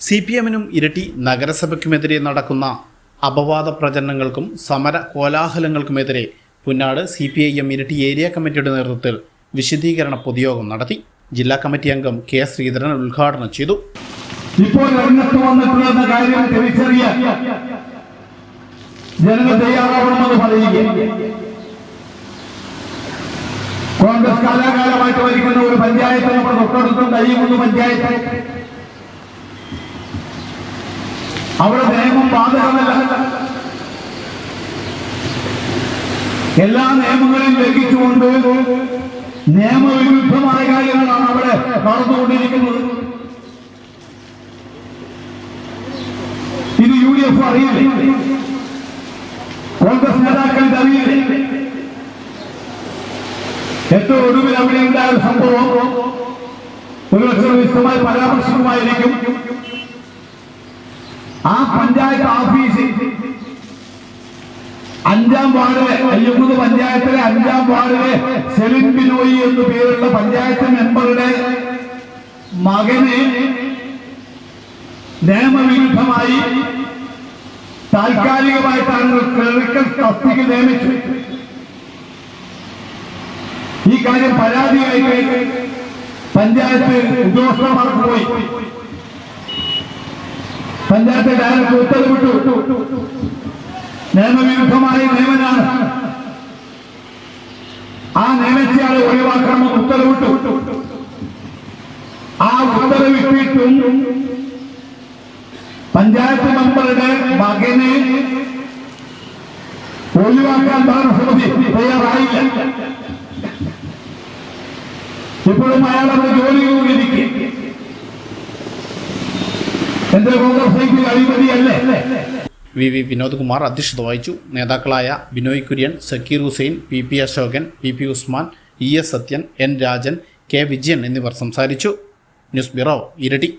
C P എമ്മിനും ഇരട്ടി നഗരസഭയ്ക്കുമെതിരെ നടക്കുന്ന അപവാദ പ്രചരണങ്ങൾക്കും സമര കോലാഹലങ്ങൾക്കുമെതിരെ Punnad C P I M ഇരട്ടി ഏരിയ കമ്മിറ്റിയുടെ നേതൃത്വത്തിൽ വിശദീകരണ പൊതുയോഗം നടത്തി ജില്ലാ കമ്മിറ്റി അംഗം കെ ശ്രീധരൻ ഉദ്ഘാടനം ചെയ്തു. ഇപ്പോൾ കാര്യം കോൺഗ്രസ് കാലാകാലമായിട്ട് ഭരിക്കുന്ന ഒരു പഞ്ചായത്ത് നമ്മുടെ തൊട്ടടുത്തും കഴിയുമെന്ന് പഞ്ചായത്ത് അവിടെ നിയമം ബാധകമല്ല. എല്ലാ നിയമങ്ങളെയും ലംഘിച്ചുകൊണ്ട് നിയമവിരുദ്ധമായ കാര്യങ്ങളാണ് അവിടെ നടന്നുകൊണ്ടിരിക്കുന്നത്. ഇത് യു ഡി എഫ് അറിയില്ലേ. കോൺഗ്രസ് നേതാക്കൾക്ക് അറിയില്ലേ. ഏറ്റവും ഒടുവിൽ അവിടെ ഉണ്ടായ സംഭവം? ഒരു ലക്ഷം വിശദമായി പരാമർശിക്കുമായിരിക്കും ആ പഞ്ചായത്ത് ഓഫീസിൽ അഞ്ചാം വാർഡിലെ അയ്യപ്പുത് പഞ്ചായത്തിലെ അഞ്ചാം വാർഡിലെ സെലിൻ ബിനോയി എന്നു പേരുള്ള പഞ്ചായത്ത് മെമ്പറുടെ മകനെ നിയമവിരുദ്ധമായി താൽക്കാലികമായിട്ടാണ് ക്ലറിക്കൽ തസ്തിക നിയമിച്ചു. ഈ കാര്യം പരാതിയായി പഞ്ചായത്ത് ഉദ്യോഗസ്ഥന്മാർക്ക് പോയി. പഞ്ചായത്ത് ഡയറക്ടർ ഉത്തരവിട്ടു നിയമവിരുദ്ധമായ നിയമനാണ്. ആ നിയമിച്ചയാളെ ഒഴിവാക്കണമെന്ന് ഉത്തരവിട്ടു ആ ഉത്തരവിട്ടിട്ടും പഞ്ചായത്ത് മെമ്പറുടെ മകനെ ഒഴിവാക്കാൻ ഭരണസമിതി തയ്യാറായില്ല. ഇപ്പോഴും അയാൾ അവിടെ ജോലി കൂടിയിരിക്കും അഴിമതിയല്ലേ? വി വി വിനോദ് കുമാർ അധ്യക്ഷത വഹിച്ചു. നേതാക്കളായ Binoy Kurian Zakir Hussain P P Ashokan P P Usman E S Sathyan N Rajan K Vijayan എന്നിവർ സംസാരിച്ചു. ന്യൂസ് ബ്യൂറോ ഇരട്ടി.